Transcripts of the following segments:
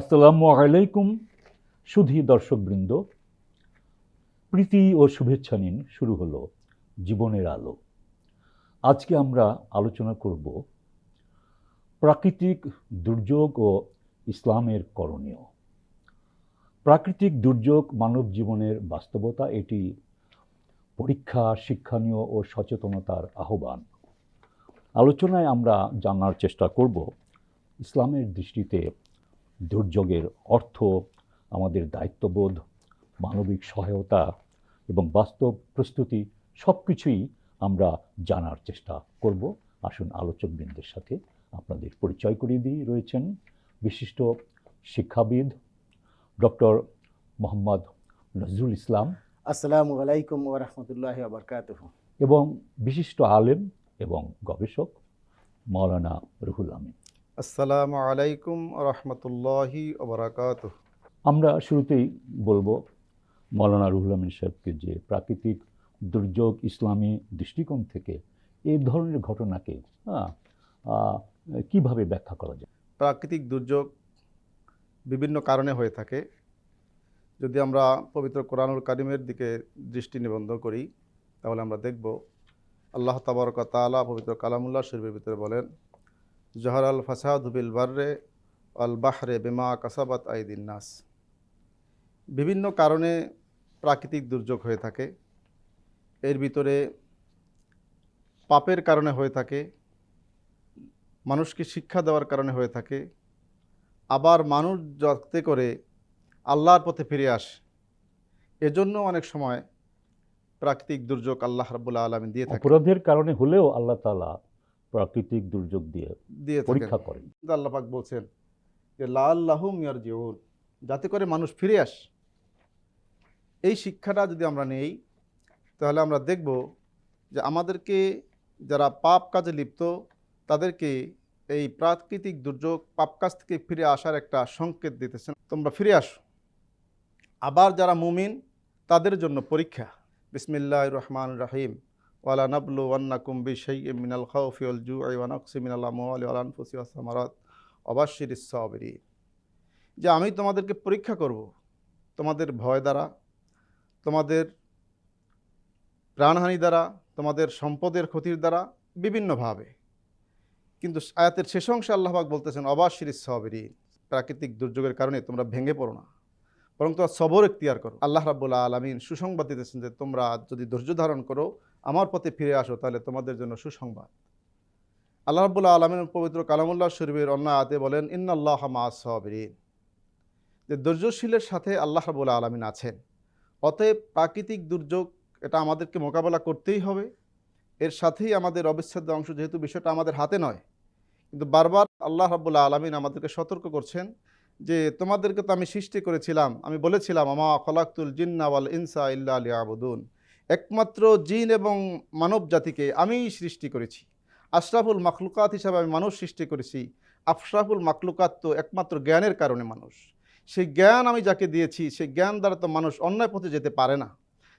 আসসালামু আলাইকুম, সুধী দর্শকবৃন্দ। প্রীতি ও শুভেচ্ছা নিন, শুরু হলো জীবনের আলো। আজকে আমরা আলোচনা করব প্রাকৃতিক দুর্যোগ ও ইসলামের করণীয়। প্রাকৃতিক দুর্যোগ মানব জীবনের বাস্তবতা, এটি পরীক্ষা, শিক্ষণীয় ও সচেতনতার আহ্বান। আলোচনায় আমরা জানার চেষ্টা করব ইসলামের দৃষ্টিতে দুর্যোগের অর্থ আমাদের দায়িত্ববোধ মানবিক সহায়তা এবং বাস্তব প্রস্তুতি সব কিছুই আমরা জানার চেষ্টা করব। আসুন আলোচকবৃন্দের সাথে আপনাদের পরিচয় করিয়ে দিয়ে রয়েছেন বিশিষ্ট শিক্ষাবিদ ডক্টর মোহাম্মদ নজরুল ইসলাম। আসসালামু আলাইকুম ওয়া রাহমাতুল্লাহি ওয়া বারাকাতুহু। এবং বিশিষ্ট আলেম এবং গবেষক মাওলানা রুহুল আমিন। আসসালামু আলাইকুম রহমতুল্লাহি ওবরাকাত আমরা শুরুতেই বলব মৌলানা রুহুল আমিন সাহেবকে যে প্রাকৃতিক দুর্যোগ ইসলামী দৃষ্টিকোণ থেকে এই ধরনের ঘটনাকে হ্যাঁ, কীভাবে ব্যাখ্যা করা যায়? প্রাকৃতিক দুর্যোগ বিভিন্ন কারণে হয়ে থাকে। যদি আমরা পবিত্র কোরআনুল কারিমের দিকে দৃষ্টি নিবন্ধ করি তাহলে আমরা দেখব আল্লাহ তাবারক পবিত্র কালামুল্লাহ শরীফের ভিতরে বলেন জহর আল ফাসাদ বিল বার্রে আল বাহরে বেমা কাসাবাত আইদিন নাস। বিভিন্ন কারণে প্রাকৃতিক দুর্যোগ হয়ে থাকে। এর ভিতরে পাপের কারণে হয়ে থাকে, মানুষকে শিক্ষা দেওয়ার কারণে হয়ে থাকে। আবার মানুষ যাতে করে আল্লাহর পথে ফিরে আসে এজন্য অনেক সময় প্রাকৃতিক দুর্যোগ আল্লাহ রাবুল্লাহ আলমিন দিয়ে থাকে। অপরাধের কারণে হলেও আল্লাহ তালা প্রাকৃতিক দুর্যোগ দিয়ে দিয়ে পরীক্ষা করেন। কিন্তু আল্লাহ পাক বলছেন যে লাল্লাহু মিয়ার জিউন যাতে করে মানুষ ফিরে আসে। এই শিক্ষাটা যদি আমরা নেই তাহলে আমরা দেখব যে আমাদেরকে যারা পাপ কাজে লিপ্ত তাদেরকে এই প্রাকৃতিক দুর্যোগ পাপ কাজ থেকে ফিরে আসার একটা সংকেত দিতেছেন। তোমরা ফিরে আসো। আবার যারা মুমিন তাদের জন্য পরীক্ষা। বিসমিল্লাহ রহমান রাহিম। ওয়ালা নাবলু ওয়ান্নাকুম বিশাই মিনাল খাউফি ওয়াল জুআই ওয়া নাকসি মিনাল আমওয়ালি ওয়াল আনফুসি ওয়াস সামারাত। যে আমি তোমাদেরকে পরীক্ষা করব, তোমাদের ভয় দ্বারা, তোমাদের প্রাণহানি দ্বারা, তোমাদের সম্পদের ক্ষতির দ্বারা বিভিন্নভাবে। কিন্তু আয়াতের শেষ অংশে আল্লাহবাক বলতেছেন অবাশিরিস সাবিরিন। প্রাকৃতিক দুর্যোগের কারণে তোমরা ভেঙে পড়ো না। বরং তোমরা সবর এখতিয়ার করো। আল্লাহ রাবুল্লাহ আলমিন সুসংবাদ দিতেছেন যে তোমরা যদি ধৈর্য ধারণ করো আমার পথে ফিরে আসো, তাহলে তোমাদের জন্য সুসংবাদ। আল্লাহ রাবুল্লাহ আলমিন পবিত্র কালামুল্লাহ শরীফের অন্য আতে বলেন, ইন্নাল্লাহ মা সাবিরিন। যে ধৈর্যশীলের সাথে আল্লাহ রাবুল্লাহ আলমিন আছেন। অতএব প্রাকৃতিক দুর্যোগ, এটা আমাদেরকে মোকাবেলা করতেই হবে। এর সাথেই আমাদের অবিচ্ছেদ্য অংশ, যেহেতু বিষয়টা আমাদের হাতে নয়, কিন্তু বারবার আল্লাহ রাবুল্লাহ আলমিন আমাদেরকে সতর্ক করছেন যে, তোমাদেরকে তো আমি সৃষ্টি করেছিলাম, আমি বলেছিলাম আমা খলাক্তুল জিন্নাওয়াল ইনসা ইল্লা আলী একমাত্র জিন এবং মানব জাতিকে আমিই সৃষ্টি করেছি। আশরাফুল মাখলুকাত হিসাবে আমি মানুষ সৃষ্টি করেছি। আফশরাফুল মাখলুকাত তো একমাত্র জ্ঞানের কারণে মানুষ। সেই জ্ঞান আমি যাকে দিয়েছি, সেই জ্ঞান দ্বারা তো মানুষ অন্যায় পথে যেতে পারে না।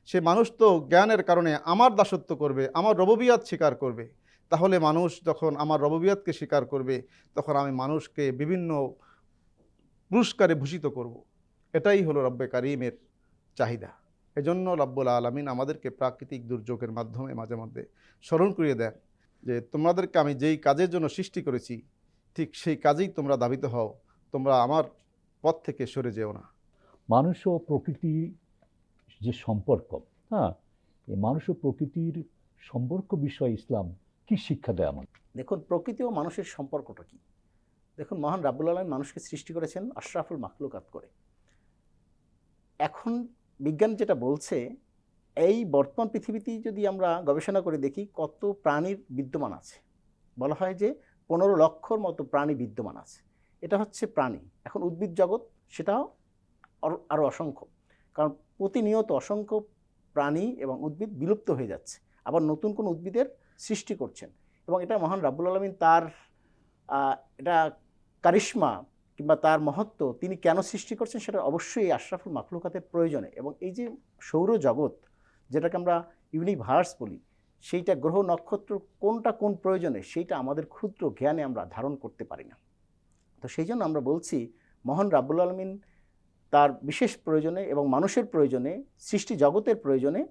সে মানুষ তো জ্ঞানের কারণে আমার দাসত্ব করবে, আমার রববিয়াত স্বীকার করবে। তাহলে মানুষ যখন আমার রববিয়াতকে স্বীকার করবে, তখন আমি মানুষকে বিভিন্ন পুরস্কারে ভূষিত করব। এটাই হলো রব্বে কারিমের চাহিদা। এজন্য রব্বুল আলমিন আমাদেরকে প্রাকৃতিক দুর্যোগের মাধ্যমে মাঝে মধ্যে স্মরণ করিয়ে দেন যে তোমাদেরকে আমি যেই কাজের জন্য সৃষ্টি করেছি ঠিক সেই কাজেই তোমরা দাবিত হও তোমরা আমার পথ থেকে সরে যেও না। মানুষ ও প্রকৃতি যে সম্পর্ক হ্যাঁ? এই মানুষ ও প্রকৃতির সম্পর্ক বিষয়ে ইসলাম কি শিক্ষা দেয় আমাদের? দেখুন প্রকৃতি ও মানুষের সম্পর্কটা কি? দেখুন মহান রাব্বুল আলম মানুষকে সৃষ্টি করেছেন আশরাফুল মাকলুকাত করে। এখন বিজ্ঞান যেটা বলছে, এই বর্তমান পৃথিবীতেই যদি আমরা গবেষণা করে দেখি, কত প্রাণীর বিদ্যমান আছে। বলা হয় যে পনেরো লক্ষর মতো প্রাণী বিদ্যমান আছে। এটা হচ্ছে প্রাণী। এখন উদ্ভিদ জগৎ, সেটাও আরও- অসংখ্য। কারণ প্রতিনিয়ত অসংখ্য প্রাণী এবং উদ্ভিদ বিলুপ্ত হয়ে যাচ্ছে। আবার নতুন কোন উদ্ভিদের সৃষ্টি করছেন। এবং এটা মহান রাব্বুল আলমিন তার এটা কারিশ্মা কিংবা তার মহত্ব তিনি কেন সৃষ্টি করছেন সেটা অবশ্যই আশরাফুল মাখলুকাতের প্রয়োজনে। এবং এই যে সৌরজগৎ যেটাকে আমরা ইউনিভার্স বলি, সেইটা গ্রহ নক্ষত্র কোনটা কোন প্রয়োজনে, সেইটা আমাদের ক্ষুদ্র জ্ঞানে আমরা ধারণ করতে পারি না। তো সেই জন্য আমরা বলছি, মহান রাব্বুল আলমিন তার বিশেষ প্রয়োজনে এবং মানুষের প্রয়োজনে, সৃষ্টি জগতের প্রয়োজনে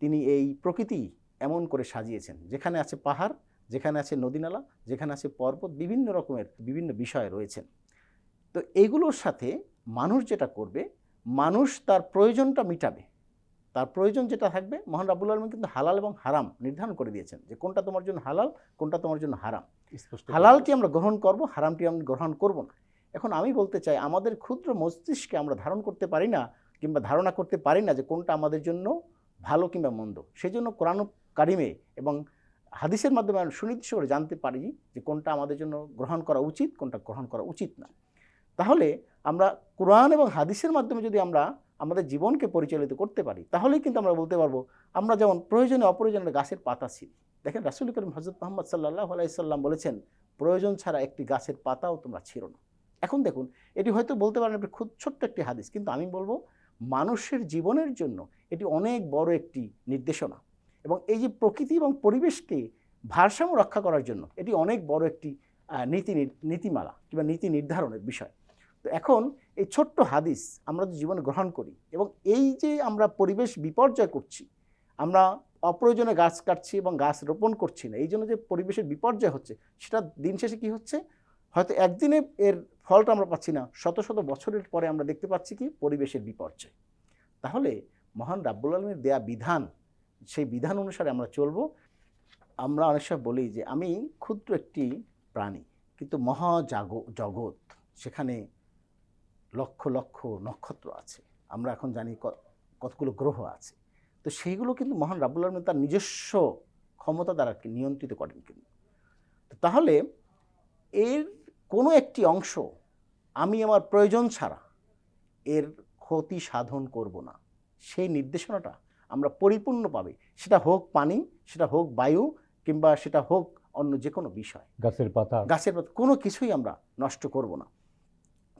তিনি এই প্রকৃতি এমন করে সাজিয়েছেন। যেখানে আছে পাহাড়, যেখানে আছে নদীনালা, যেখানে আছে পর্বত, বিভিন্ন রকমের বিভিন্ন বিষয় রয়েছেন। তো এগুলোর সাথে মানুষ যেটা করবে মানুষ তার প্রয়োজনটা মিটাবে। তার প্রয়োজন যেটা থাকবে মহান রাবুল আলম কিন্তু হালাল এবং হারাম নির্ধারণ করে দিয়েছেন যে কোনটা তোমার জন্য হালাল কোনটা তোমার জন্য হারাম। স্পষ্ট। হালালটি আমরা গ্রহণ করব হারামটি আমরা গ্রহণ করব না। এখন আমি বলতে চাই আমাদের ক্ষুদ্র মস্তিষ্কে আমরা ধারণ করতে পারি না কিংবা ধারণা করতে পারি না যে কোনটা আমাদের জন্য ভালো কিংবা মন্দ। সেই জন্য কোরআন কারিমে এবং হাদিসের মাধ্যমে আমরা সুনির্দিষ্ট করে জানতে পারি যে কোনটা আমাদের জন্য গ্রহণ করা উচিত কোনটা গ্রহণ করা উচিত না। তাহলে আমরা কোরআন এবং হাদিসের মাধ্যমে যদি আমরা আমাদের জীবনকে পরিচালিত করতে পারি, তাহলেই কিন্তু আমরা বলতে পারব, আমরা যেমন প্রয়োজনে অপ্রয়োজনে গাছের পাতা ছিঁড়ি দেখেন রাসুল করিম হজরত মোহাম্মদ সাল্লাহ আলাইসাল্লাম বলেছেন, প্রয়োজন ছাড়া একটি গাছের পাতাও তোমরা ছিঁড়ো না। এখন দেখুন, এটি হয়তো বলতে পারেন আপনি খুব ছোট্ট একটি হাদিস, কিন্তু আমি বলব মানুষের জীবনের জন্য এটি অনেক বড় একটি নির্দেশনা। এবং এই যে প্রকৃতি এবং পরিবেশকে ভারসাম্য রক্ষা করার জন্য এটি অনেক বড় একটি নীতি, নীতিমালা কিংবা নীতি নির্ধারণের বিষয়। তো এখন এই ছোট্ট হাদিস আমরা যদি জীবনে গ্রহণ করি এবং এই যে আমরা পরিবেশ বিপর্যয় করছি, আমরা অপ্রয়োজনে গাছ কাটছি এবং গাছ রোপণ করছি না, এই জন্য যে পরিবেশের বিপর্যয় হচ্ছে, সেটা দিন শেষে কী হচ্ছে? হয়তো একদিনে এর ফলটা আমরা পাচ্ছি না, শত শত বছরের পরে আমরা দেখতে পাচ্ছি কি? পরিবেশের বিপর্যয়। তাহলে মহান রাব্বুল আলমের দেয়া বিধান, সেই বিধান অনুসারে আমরা চলবো। আমরা অনেক সময় বলি যে, আমি ক্ষুদ্র একটি প্রাণী, কিন্তু মহা জাগ জগৎ, সেখানে লক্ষ লক্ষ নক্ষত্র আছে। আমরা এখন জানি ক- কতগুলো গ্রহ আছে। তো সেইগুলো কিন্তু মহান রাবুল আলম তার নিজস্ব ক্ষমতা দ্বারা নিয়ন্ত্রিত করেন কিন্তু। তো তাহলে এর কোনো একটি অংশ আমি আমার প্রয়োজন ছাড়া এর ক্ষতি সাধন করব না। সেই নির্দেশনাটা আমরা পরিপূর্ণভাবে সেটা হোক পানি সেটা হোক বায়ু কিংবা সেটা হোক অন্য যে কোনো বিষয় গাছের পাতা। গাছের পাতা কোনো কিছুই আমরা নষ্ট করব না।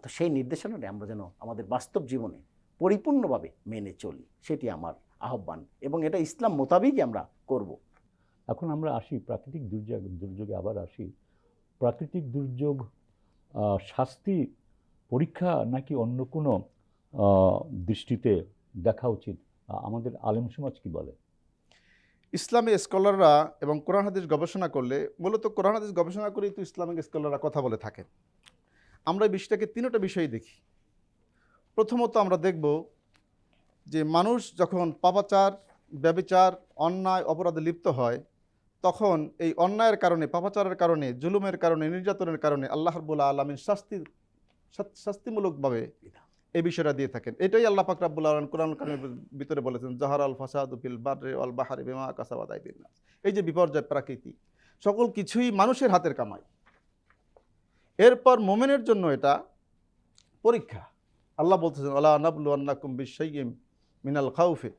তো সেই নির্দেশনাটা আমরা যেন আমাদের বাস্তব জীবনে পরিপূর্ণভাবে মেনে চলি সেটি আমার আহ্বান এবং এটা ইসলাম মোতাবেকই আমরা করব। এখন আমরা আসি প্রাকৃতিক দুর্যোগ দুর্যোগে আবার আসি। প্রাকৃতিক দুর্যোগ শাস্তি পরীক্ষা নাকি অন্য কোনো দৃষ্টিতে দেখা উচিত? আমাদের আলেম সমাজ কি বলে? ইসলামী স্কলাররা এবং কোরআন হাদিস গবেষণা করলে মূলত কোরআন হাদিস গবেষণা করেই তো ইসলামিক স্কলাররা কথা বলে থাকেন। আমরা বিষয়টাকে তিনটা বিষয় দেখি। প্রথমত আমরা দেখব যে মানুষ যখন পাপাচার, ব্যবিচার, অন্যায়, অপরাধে লিপ্ত হয়, তখন এই অন্যায়ের কারণে, পাপাচারের কারণে, জুলুমের কারণে, নির্যাতনের কারণে আল্লাহ রবুল্লা আলমিন শাস্তি শাস্তি- শাস্তিমূলকভাবে এই বিষয়টা দিয়ে থাকেন। এটাই আল্লাহ পাক রাব্বুল আলম কোরআন কারিমের ভিতরে বলেছেন, জাহার আল ফাসাদ ফিল বারে অল বাহারে বেমা কাসাবাদ। এই যে বিপর্যয় প্রাকৃতি সকল কিছুই মানুষের হাতের কামাই। এরপর মোমেনের জন্য এটা পরীক্ষা। আল্লাহ বলতেছেন আল্লাহ নাবলু আন্নাকুম বিশাইয়িম মিনাল খাউফে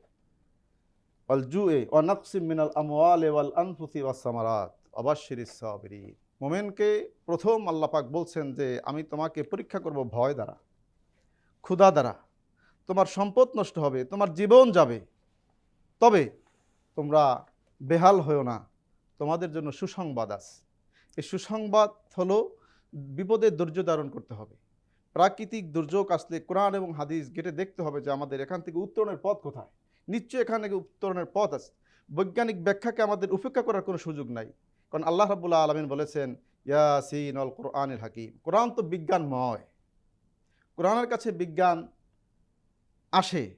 অল জু এ নাকসিম মিনাল আমওয়ালি ওয়াল আনফুসি ওয়াস সামারাত অবাশশিরিস সাবিরিন মোমেনকে প্রথম আল্লাহ পাক বলছেন যে, আমি তোমাকে পরীক্ষা করব ভয় দ্বারা, ক্ষুধা দ্বারা। তোমার সম্পদ নষ্ট হবে, তোমার জীবন যাবে। তবে তোমরা বেহাল হয়েও না। তোমাদের জন্য সুসংবাদ আছে। এই সুসংবাদ হলো বিপদের ধৈর্য ধারণ করতে হবে। প্রাকৃতিক দুর্যোগ আসলে কোরআন এবং হাদিস গেটে দেখতে হবে যে আমাদের এখান থেকে উত্তরণের পথ কোথায়। নিশ্চয়ই এখান থেকে উত্তরণের পথ আছে। বৈজ্ঞানিক ব্যাখ্যাকে আমাদের উপেক্ষা করার কোনো সুযোগ নাই। কারণ আল্লাহ রাবুল্লাহ আলমিন বলেছেন, ইয়াসিন অল কোরআনিল হাকিম। কোরআন তো বিজ্ঞানময়। কোরআনের কাছে বিজ্ঞান আসে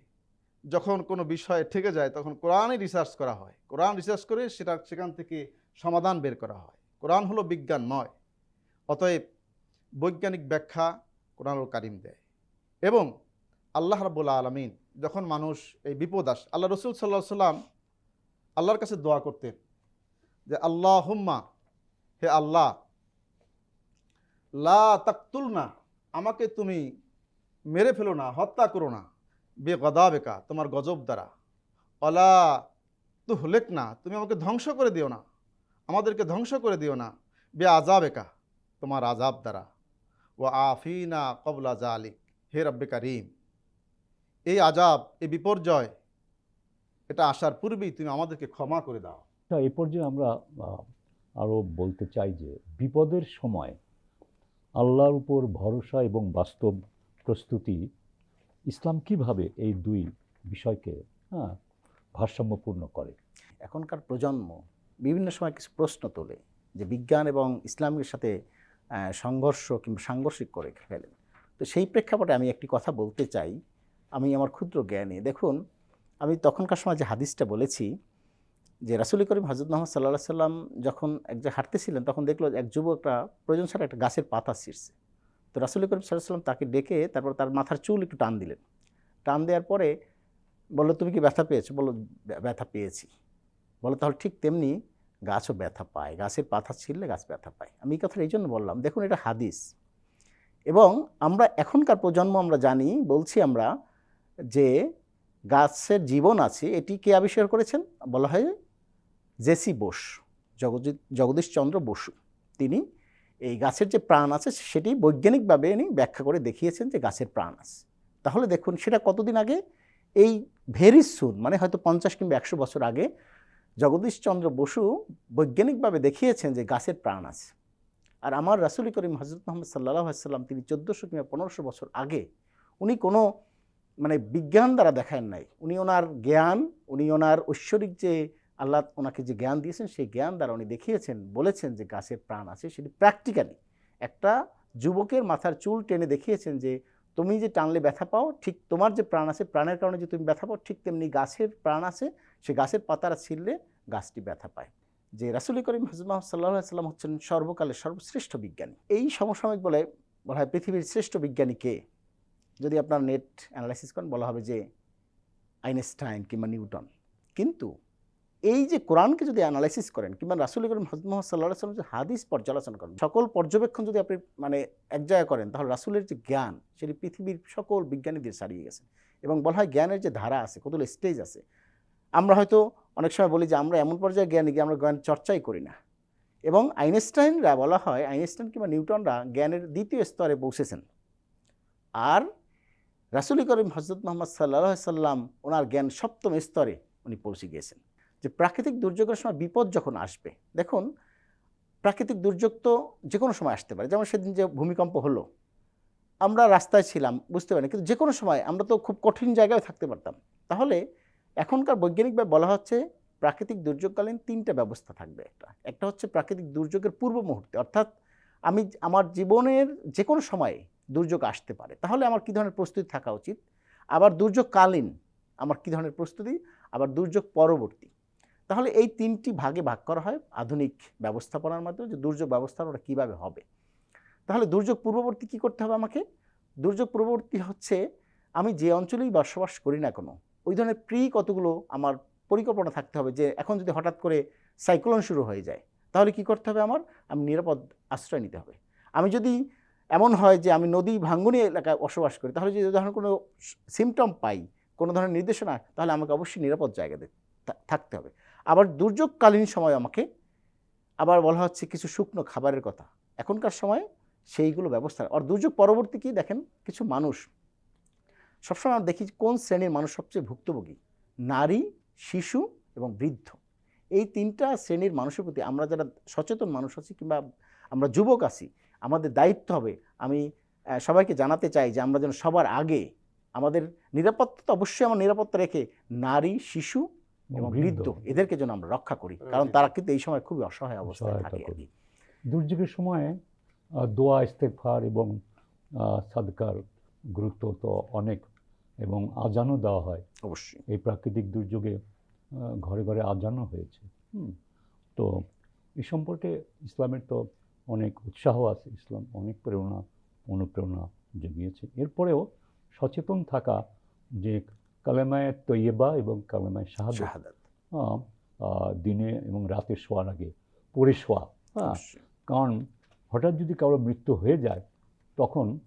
যখন কোনো বিষয়ে ঠেকে যায়, তখন কোরআনই রিসার্চ করা হয়। কোরআন রিসার্চ করে সেটা সেখান থেকে সমাধান বের করা হয়। কোরআন হলো বিজ্ঞানময়। অতএব বৈজ্ঞানিক ব্যাখ্যা কোরআনুল কারিম দেয়। এবং আল্লাহ রাবুল্লাহ আলমিন যখন মানুষ এই বিপদ আস, আল্লাহ রসুল সাল্লাহ সাল্লাম আল্লাহর কাছে দোয়া করতেন যে আল্লাহ হুম্মা হে আল্লাহ, লা তাকতুল না আমাকে তুমি মেরে ফেলো না, হত্যা করো না বে গদা বেকা তোমার গজব দ্বারা। অলা তু হলেক না তুমি আমাকে ধ্বংস করে দিও না, আমাদেরকে ধ্বংস করে দিও না বে আজাবেকা তোমার আজাব দ্বারা। ও আফিনা কবলা জালিক হে রব্বে কারিম এই আজাব এই বিপর্যয় এটা আসার পূর্বেই তুমি আমাদেরকে ক্ষমা করে দাও। তা এ পর্যায়ে আমরা আরও বলতে চাই যে বিপদের সময় আল্লাহর উপর ভরসা এবং বাস্তব প্রস্তুতি ইসলাম কীভাবে এই দুই বিষয়কে হ্যাঁ ভারসাম্যপূর্ণ করে? এখনকার প্রজন্ম বিভিন্ন সময় কিছু প্রশ্ন তোলে যে বিজ্ঞান এবং ইসলামের সাথে সংঘর্ষ কিংবা সাংঘর্ষিক করে ফেলেন। তো সেই প্রেক্ষাপটে আমি একটি কথা বলতে চাই। আমি আমার ক্ষুদ্র জ্ঞানে। দেখুন, আমি তখনকার সময় যে হাদিসটা বলেছি যে রাসুল করিম হজরত মোহাম্মদ সাল্লাহ সাল্লাম যখন এক জায়গায় হাঁটতেছিলেন, তখন দেখল এক যুবকটা প্রয়োজন ছাড়া একটা গাছের পাতা ছিঁড়ছে। তো রাসুল করিম সাল্লাহ সাল্লাম তাকে ডেকে তারপর তার মাথার চুল একটু টান দিলেন। টান দেওয়ার পরে বলল, তুমি কি ব্যথা পেয়েছ? বলো ব্যথা পেয়েছি। বলো তাহলে ঠিক তেমনি গাছও ব্যথা পায় গাছের পাতা ছিঁড়লে গাছ ব্যথা পায়। আমি এই কথাটা এই জন্য বললাম, দেখুন এটা হাদিস। এবং আমরা এখনকার প্রজন্ম আমরা জানি, বলছি আমরা যে গাছের জীবন আছে, এটি কে আবিষ্কার করেছেন? বলা হয় জেসি বোস, জগজিৎ জগদীশচন্দ্র বসু। তিনি এই গাছের যে প্রাণ আছে, সেটি বৈজ্ঞানিকভাবে ইনি ব্যাখ্যা করে দেখিয়েছেন যে গাছের প্রাণ আছে। তাহলে দেখুন, সেটা কতদিন আগে? এই ভেরি সুন মানে হয়তো পঞ্চাশ কিংবা একশো বছর আগে জগদীশচন্দ্র বসু বৈজ্ঞানিকভাবে দেখিয়েছেন যে গাছের প্রাণ আছে। আর আমার রাসুল করিম হজরত মোহাম্মদ সাল্লাহ সাল্লাম, তিনি চোদ্দোশো কিংবা পনেরোশো বছর আগে উনি কোনো মানে বিজ্ঞান দ্বারা দেখান নাই। উনি ওনার জ্ঞান, উনি ওনার ঐশ্বরিক যে আল্লাহ ওনাকে যে জ্ঞান দিয়েছেন, সেই জ্ঞান দ্বারা উনি দেখিয়েছেন, বলেছেন যে গাছের প্রাণ আছে। সেটি প্র্যাকটিক্যালি একটা যুবকের মাথার চুল টেনে দেখিয়েছেন যে তুমি যে টানলে ব্যথা পাও, ঠিক তোমার যে প্রাণ আছে, প্রাণের কারণে যে তুমি ব্যথা পাও, ঠিক তেমনি গাছের প্রাণ আছে, সে গাছের পাতারা ছিঁড়লে গাছটি ব্যথা পায়। যে রাসুল করিম হজরত সাল্লাহ সাল্লাম হচ্ছেন সর্বকালের সর্বশ্রেষ্ঠ বিজ্ঞানী। এই সমসাময়িক বলে বলা হয় পৃথিবীর শ্রেষ্ঠ বিজ্ঞানী কে? যদি আপনার নেট অ্যানালাইসিস করেন, বলা হবে যে আইনস্টাইন কিংবা নিউটন। কিন্তু এই যে কোরআনকে যদি অ্যানালাইসিস করেন কিংবা রাসুল করিম হজরত মোহাম্মদ সাল্লাহ সাল্লাম যে হাদিস পর্যালোচনা করেন, সকল পর্যবেক্ষণ যদি আপনি মানে এক জায়গায় করেন, তাহলে রাসুলের যে জ্ঞান, সেটি পৃথিবীর সকল বিজ্ঞানীদের ছাড়িয়ে গেছে। এবং বলা হয় জ্ঞানের যে ধারা আছে, কতগুলো স্টেজ আছে। আমরা হয়তো অনেক সময় বলি যে আমরা এমন পর্যায়ে জ্ঞানী আমরা জ্ঞান চর্চাই করি না। এবং আইনস্টাইনরা বলা হয়, আইনস্টাইন কিংবা নিউটনরা জ্ঞানের দ্বিতীয় স্তরে পৌঁছেছেন। আর রাসুল করিম হজরত মোহাম্মদ সাল্লাহ সাল্লাম ওনার জ্ঞান সপ্তম স্তরে উনি পৌঁছে গিয়েছেন। যে প্রাকৃতিক দুর্যোগের সময় বিপদ যখন আসবে, দেখুন, প্রাকৃতিক দুর্যোগ তো যে কোনো সময় আসতে পারে। যেমন সেদিন যে ভূমিকম্প হলো, আমরা রাস্তায় ছিলাম, বুঝতে পারিনি, কিন্তু যে কোনো সময় আমরা তো খুব কঠিন জায়গায় থাকতে পারতাম। তাহলে এখনকার বৈজ্ঞানিকভাবে বলা হচ্ছে প্রাকৃতিক দুর্যোগকালীন তিনটা ব্যবস্থা থাকবে একটা। একটা হচ্ছে প্রাকৃতিক দুর্যোগের পূর্ব মুহূর্তে, অর্থাৎ আমি আমার জীবনের যে কোনো সময়ে দুর্যোগ আসতে পারে। তাহলে আমার কী ধরনের প্রস্তুতি থাকা উচিত? আবার দুর্যোগকালীন, আমার কী ধরনের প্রস্তুতি? আবার দুর্যোগ পরবর্তী। তাহলে এই তিনটি ভাগে ভাগ করা হয় আধুনিক ব্যবস্থাপনার মাধ্যমে যে দুর্যোগ ব্যবস্থাপনা কীভাবে হবে। তাহলে দুর্যোগ পূর্ববর্তী কী করতে হবে আমাকে? দুর্যোগ পূর্ববর্তী হচ্ছে আমি যে অঞ্চলেই বসবাস করি না কোনো, ওই ধরনের প্রি কতগুলো আমার পরিকল্পনা থাকতে হবে যে এখন যদি হঠাৎ করে সাইক্লোন শুরু হয়ে যায়, তাহলে কি করতে হবে আমার? আমি নিরাপদ আশ্রয় নিতে হবে। আমি যদি এমন হয় যে আমি নদী ভাঙ্গনি এলাকায় বসবাস করি, তাহলে যদি ধরনের কোনো সিমটম পাই, কোনো ধরনের নির্দেশনা, তাহলে আমাকে অবশ্যই নিরাপদ জায়গাতে থাকতে হবে। আবার দুর্যোগকালীন সময় আমাকে আবার বলা হচ্ছে কিছু শুকনো খাবারের কথা। এখনকার সময় সেইগুলো ব্যবস্থা আর দুর্যোগ পরবর্তী কি দেখেন? কিছু মানুষ, সবসময় আমরা দেখি কোন শ্রেণির মানুষ সবচেয়ে ভুক্তভোগী? নারী, শিশু এবং বৃদ্ধ। এই তিনটা শ্রেণির মানুষের প্রতি আমরা যারা সচেতন মানুষ আছি কিংবা আমরা যুবক আছি, আমাদের দায়িত্ব হবে। আমি সবাইকে জানাতে চাই যে আমরা যেন সবার আগে আমাদের নিরাপত্তা তো অবশ্যই আমার নিরাপত্তা রেখে নারী, শিশু এবং বৃদ্ধ এদেরকে যেন আমরা রক্ষা করি। কারণ তারা কিন্তু এই সময় খুবই অসহায় অবস্থায় থাকে আর করি। কি। দুর্যোগের সময়ে দোয়া ইস্তেকফার এবং সাদকার গুরুত্ব তো অনেক এবং আজানও দেওয়া হয়। অবশ্যই। এই প্রাকৃতিক দুর্যোগে ঘরে ঘরে আজানও হয়েছে। হুম। তো এই সম্পর্কে ইসলামের তো অনেক উৎসাহ আছে। ইসলাম অনেক প্রেরণা অনুপ্রেরণা জুগিয়েছে। এরপরেও সচেতন থাকা যে কালেমায় তৈয়বা এবং কালেমায় শাহাদ শাহাদাত। দিনে এবং রাতে শোয়ার আগে পরে শোয়া। হ্যাঁ কারণ হঠাৎ যদি কারও মৃত্যু হয়ে যায় তখন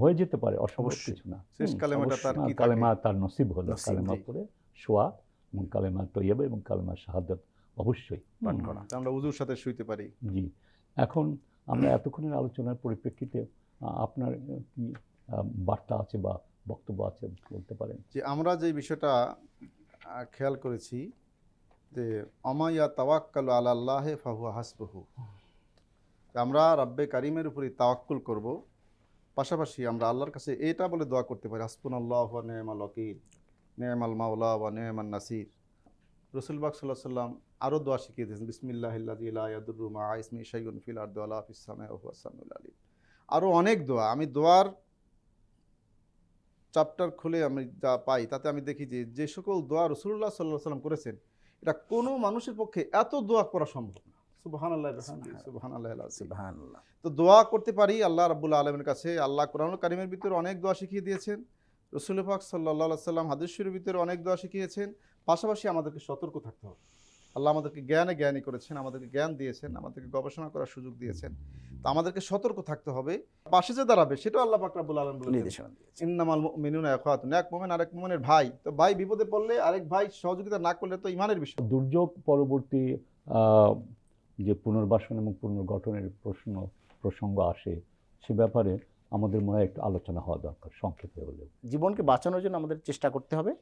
হয়ে যেতে পারে অসম্ভব কিছু না। শেষ হুম, তার হ্যাঁ, কালেমা তার নসিব হলো। কালেমা। পড়ে শোয়া এবং কালেমা তৈয়বা এবং কালেমা শাহাদত অবশ্যই। করা। আমরা উজুর সাথে শুইতে পারি। জি। এখন আমরা এতক্ষণের আলোচনার পরিপ্রেক্ষিতে আপনার কি বার্তা আছে বা বক্তব্য আছে বলতে পারেন। যে আমরা যে বিষয়টা খেয়াল করেছি যে অমাইয়া তাওয়াক্কালু আলাল্লাহে ফাহুয়া হাসবহু। আমরা রাব্বে কারিমের উপরে তাওয়াক্কুল করব, পাশাপাশি আমরা আল্লাহর কাছে এটা বলে দোয়া করতে পারি হাসপুন আল্লাহ নেমাল ওকিল নেমাল মাওলা বা নেমান নাসির। রসুলবাক সাল্লাহ সাল্লাম আরও দোয়া শিখিয়ে দিয়েছেন বিসমিল্লাহ ইয়াদুরুমা ইসমি শাইগুন ফিল আর দোয়ালা ফিসামে ওহাসানুল আলী আরও অনেক দোয়া, আমি দোয়ার চ্যাপ্টার খুলে আমি যা পাই তাতে আমি দেখি যে যে সকল দোয়া রসুল্লাহ সাল্লাহ সাল্লাম করেছেন এটা কোনো মানুষের পক্ষে এত দোয়া করা সম্ভব না। সুবাহান আল্লাহ সুবাহান আল্লাহ সুবহানাল্লাহ। তো দোয়া করতে পারি আল্লাহ রাবুল আলমের কাছে। আল্লাহ কোরআন কারিমের ভিতরে অনেক দোয়া শিখিয়ে দিয়েছেন। রসুল পাক সাল্লাহ সাল্লাম হাদিসের ভিতরে অনেক দোয়া শিখিয়েছেন। পাশাপাশি আমাদেরকে সতর্ক থাকতে হবে। আল্লাহ আমাদেরকে জ্ঞানে জ্ঞানী করেছেন আমাদেরকে জ্ঞান দিয়েছেন আমাদেরকে গবেষণা করার সুযোগ দিয়েছেন। তো আমাদেরকে সতর্ক থাকতে হবে পাশে যে দাঁড়াবে সেটাও আল্লাহ পাক রাবুল আলম বলেছেন নির্দেশনা দিয়েছে ইন্নামাল মিনুনা এখাতুন এক মোমেন আরেক মোমেনের ভাই। তো ভাই বিপদে পড়লে আরেক ভাই সহযোগিতা না করলে তো ইমানের বিষয়। দুর্যোগ পরবর্তী আহ, যে পুনর্বাসন এবং পুনর্গঠনের প্রশ্ন প্রসঙ্গ আসে সে ব্যাপারে আমাদের মনে হয় একটু আলোচনা হওয়া দরকার সংক্ষেপে হলেও। জীবনকে বাঁচানোর জন্য আমাদের চেষ্টা করতে হবে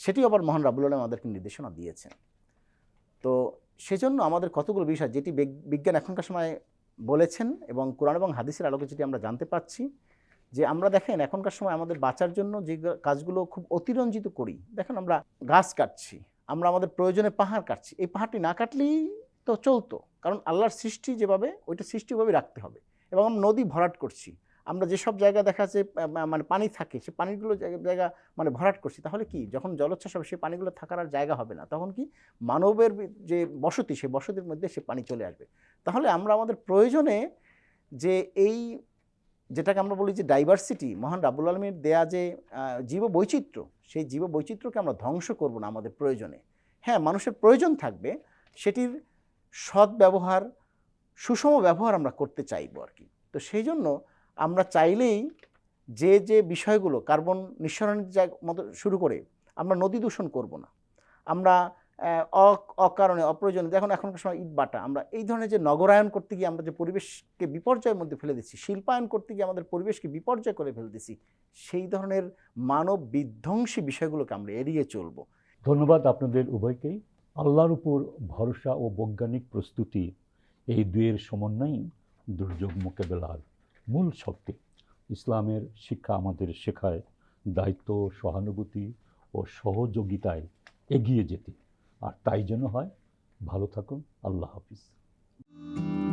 সেটি আবার মহান রাবুল আলম আমাদেরকে নির্দেশনা দিয়েছেন। তো সেজন্য আমাদের কতগুলো বিষয় যেটি বিজ্ঞান এখনকার সময় বলেছেন এবং কোরআন এবং হাদিসের আলোকে যেটি আমরা জানতে পাচ্ছি যে আমরা দেখেন এখনকার সময় আমাদের বাঁচার জন্য যে কাজগুলো খুব অতিরঞ্জিত করি। দেখেন আমরা গাছ কাটছি, আমরা আমাদের প্রয়োজনে পাহাড় কাটছি। এই পাহাড়টি না কাটলেই তো চলতো। কারণ আল্লাহর সৃষ্টি যেভাবে, ওইটা সৃষ্টিভাবে রাখতে হবে। এবং আমরা নদী ভরাট করছি। আমরা যেসব জায়গা দেখা মানে পানি থাকে, সে পানিগুলো জায়গা মানে ভরাট করছি, তাহলে কি? যখন জলোচ্ছ্বাস হবে সেই পানিগুলো থাকার আর জায়গা হবে না। তখন কি? মানবের যে বসতি সেই বসতির মধ্যে সে পানি চলে আসবে। তাহলে আমরা আমাদের প্রয়োজনে যে এই, যেটাকে আমরা বলি যে ডাইভার্সিটি মহান রাবুল আলমীর দেয়া যে জীব বৈচিত্র্য সেই জীব বৈচিত্র্যকে আমরা ধ্বংস করব না আমাদের প্রয়োজনে। হ্যাঁ মানুষের প্রয়োজন থাকবে, সেটির সৎ ব্যবহার সুষম ব্যবহার আমরা করতে চাইব আর কি। তো সেই জন্য আমরা চাইলেই যে যে বিষয়গুলো কার্বন নিঃসরণের মতো শুরু করে আমরা নদী দূষণ করব না। আমরা অকারণে, অপ্রয়োজনে, দেখুন এখনকার সময় ইট বাটা, আমরা এই ধরনের যে নগরায়ন করতে গিয়ে আমরা যে পরিবেশকে বিপর্যয়ের মধ্যে ফেলে দিচ্ছি, শিল্পায়ন করতে গিয়ে আমাদের পরিবেশকে বিপর্যয় করে ফেলে দিচ্ছি, সেই ধরনের মানব বিধ্বংসী বিষয়গুলোকে আমরা এড়িয়ে চলবো। ধন্যবাদ আপনাদের উভয়কেই। আল্লাহর উপর ভরসা ও বৈজ্ঞানিক প্রস্তুতি এই দুয়ের সমন্বয়ই দুর্যোগ মোকাবেলার মূল শক্তি। ইসলামের শিক্ষা আমাদের শেখায় দায়িত্ব, সহানুভূতি ও সহযোগিতায় এগিয়ে যেতে। আর তাই যেন হয়, ভালো থাকুন, আল্লাহ হাফিজ।